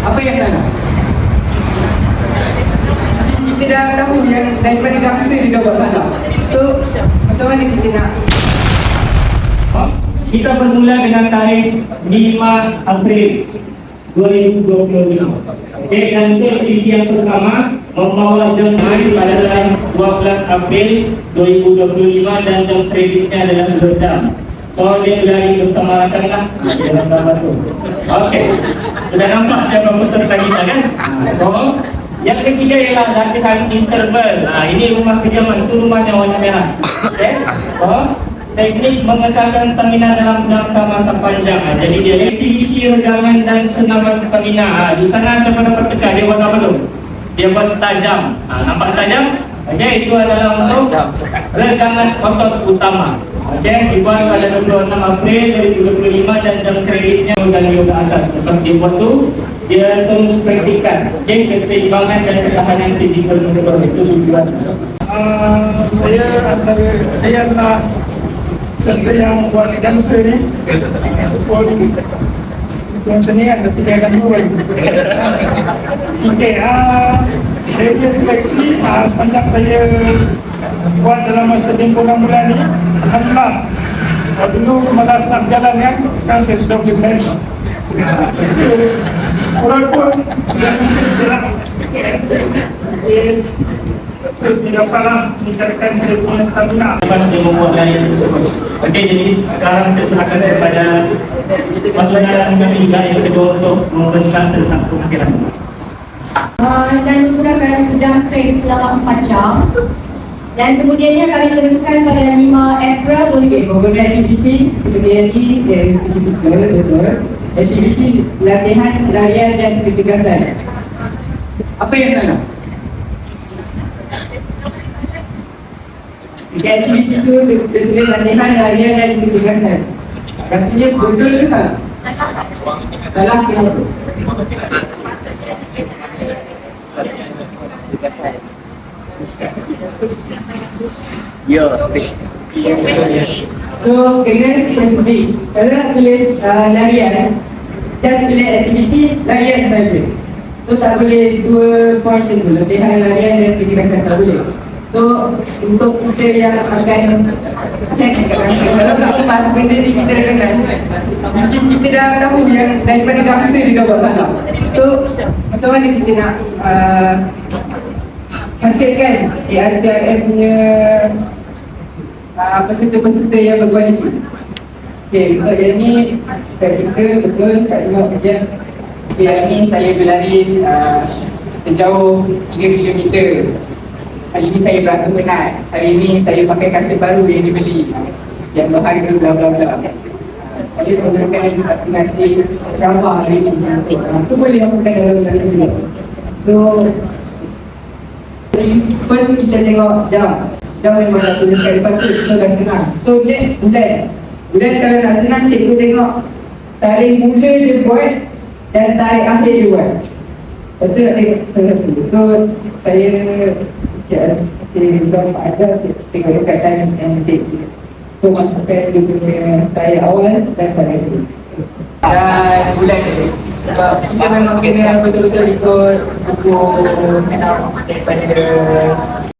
Apa yang salah? Kita dah tahu yang daripada gangster dia dah buat salah. So, macam mana kita nak Kita bermula dengan tarikh 5 April 2025. Okey, dan untuk aktiviti yang pertama membawa main pada tanggal 12 April 2025 dan jam kreditnya adalah 2 jam. So, dia berlari bersama rakan lah dalam gambar tu. Okey, sudah nampak siapa peserta kita kan? So, yang ketiga ialah latihan interval. Nah, ini rumah kediaman, itu rumahnya warna merah. Okey, so teknik mengekalkan stamina dalam jangka masa panjang. Ha, jadi dia aktiviti regangan dan senaman stamina. Ha, di sana siapa dapat tekan dia buat apa tu? Dia buat stajam. Ha, nampak stajam? Okey, itu adalah untuk regangan otot utama. Okey, dibuat pada 26 April 2025 dan jam kreditnya dan yoga asas. Lepas dia buat tu, dia terus praktikan. Okey, keseimbangan dan ketahanan fizikal tersebut itu tujuan. Ah, saya antara saya adalah serta yang buat dancer ni pun macam ni kan tapi dia akan turun ok ah, saya refleksi ah, sepanjang saya buat dalam masa tempoh 6 bulan ni Alhamdulillah ah, dulu malas nak berjalan kan sekarang saya sudah boleh berlari walaupun sudah mungkin yes. Terus didapatlah meningkatkan saya punya stamina. Lepas dia membuat layan tersebut. Okey, jadi sekarang saya serahkan kepada Mas Saudara kami juga yang kedua untuk memberikan tentang pemikiran. Uh, dan menggunakan jam train selama 4 jam dan kemudiannya kami teruskan pada 5 April Okay, beberapa aktiviti seperti tadi dari segi fizikal, betul. Aktiviti latihan, larian dan ketegasan. Apa yang salah? Jika aktiviti itu tertulis latihan, larian dan ketegasan. Rasanya betul ke salah? Salah kenapa? So, kena spesifik. Kalau nak tulis uh, larian, just pilih aktiviti larian saja. So, tak boleh dua point itu. Latihan larian dan ketegasan tak boleh. So, untuk kita yang akan check kalau satu pas benda ni kita recognize Which is kita dah tahu yang daripada gangster dia dah buat salah So, macam mana kita nak uh, hasilkan ARPRM punya uh, peserta-peserta yang berkualiti Okay, untuk yang ni kita betul kat rumah kerja. Okay, yang ni saya berlari uh, sejauh 3 km Hari ni saya berasa penat. Hari ni saya pakai kasut baru yang dibeli. Yang berharga bla bla bla. Saya menggunakan vaksinasi ceramah hari ni. Itu boleh masukkan dalam lari ni So First kita tengok jam. Jam memang dah tuliskan lepas tu kita dah senang. So next bulan. Bulan kalau nak senang cikgu tengok Tarikh mula dia buat Dan tarikh akhir dia buat. Lepas tu nak tengok So saya Ya, saya sudah Pak Azhar tengok dekat time and date So masukkan dia punya tarikh awal dan tarikh akhir. Dan bulan ni sebab kita memang kena betul-betul ikut buku daripada